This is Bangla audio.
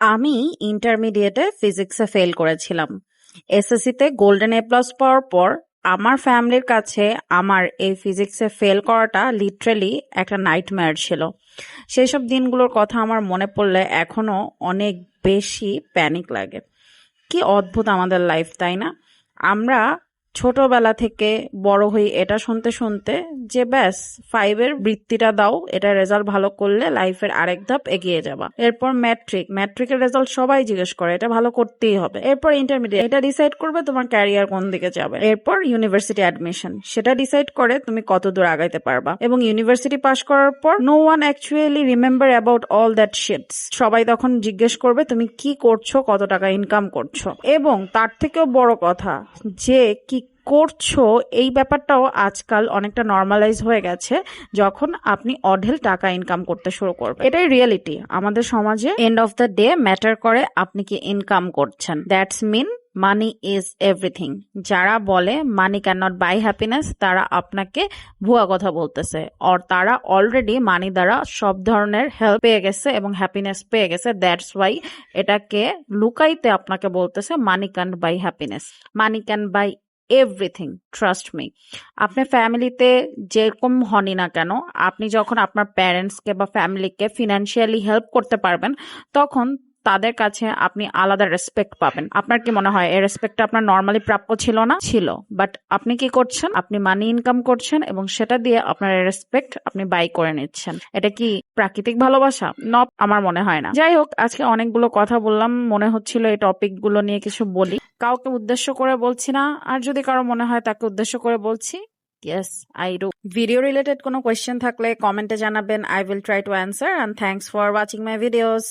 আমি ইন্টারমিডিয়েটে ফিজিক্সে ফেল করেছিলাম। এসএসসিতে গোল্ডেন এ প্লাস পাওয়ার পর আমার ফ্যামিলির কাছে আমার এই ফিজিক্সে ফেল করাটা লিটারেলি একটা নাইটমেয়ার ছিল। সেই সব দিনগুলোর কথা আমার মনে পড়লে এখনও অনেক বেশি প্যানিক লাগে। কি অদ্ভুত আমাদের লাইফ তাই না? আমরা ছোটবেলা থেকে বড় হই এটা শুনতে শুনতে যে ব্যাস ফাইভের বৃত্তিটা দাও, এটা রেজাল্ট ভালো করলে লাইফের আরেক ধাপ এগিয়ে যাবা। এরপর ম্যাট্রিক ম্যাট্রিকের রেজাল্ট সবাই জিজ্ঞেস করে, এটা ভালো করতেই হবে। এরপর ইন্টারমিডিয়েট এটা ডিসাইড করবে তোমার ক্যারিয়ার কোন দিকে যাবে। এরপর ইউনিভার্সিটি অ্যাডমিশন সেটা ডিসাইড করে তুমি কত দূর আগাইতে পারবা। এবং ইউনিভার্সিটি পাশ করার পর no one actually remember about all that shits সবাই তখন জিজ্ঞেস করবে, তুমি কি করছ, কত টাকা ইনকাম করছ। এবং তার থেকেও বড় কথা, যে কি করছ, এই ব্যাপারটাও আজকাল অনেকটা নর্মালাইজ হয়ে গেছে যখন আপনি অঢেল টাকা ইনকাম করতে শুরু করবেন। এটাই রিয়েলিটি আমাদের সমাজে end of the day matter করে আপনি কি ইনকাম করছেন। That's mean money is everything যারা বলে money can not buy happiness তারা আপনাকে ভুয়া কথা বলতেছে। আর তারা অলরেডি মানি দ্বারা সব ধরনের হেল্প পেয়ে গেছে এবং হ্যাপিনেস পেয়ে গেছে। দ্যাটস ওয়াই এটাকে লুকাইতে আপনাকে বলতেছে money can buy happiness money can buy everything trust me আপনার ফ্যামিলিতে যেরকম হনই না কেন, আপনি যখন আপনার প্যারেন্টসকে বা ফ্যামিলিকে ফিনান্সিয়ালি হেল্প করতে পারবেন, তখন তাদের কাছে আপনি আলাদা রেসপেক্ট পাবেন। আপনার কি মনে হয়, এই রেসপেক্টটা আপনার নর্মালি প্রাপ্য ছিল না? ছিল। বাট আপনি কি করছেন? আপনি মানি ইনকাম করছেন এবং সেটা দিয়ে আপনার রেসপেক্ট আপনি বাই করে নিচ্ছেন। এটা কি প্রাকৃতিক ভালোবাসা? ন আমার মনে হয় না। যাই হোক, আজকে অনেকগুলো কথা বললাম। মনে হচ্ছিল এই টপিকগুলো নিয়ে কিছু বলি। কাউকে উদ্দেশ্য করে বলছি না। আর যদি কারও মনে হয় তাকে উদ্দেশ্য করে বলছি yes I do video related কোনো কোয়েশ্চেন থাকলে কমেন্টে জানাবেন। I will try to answer and thanks for watching my videos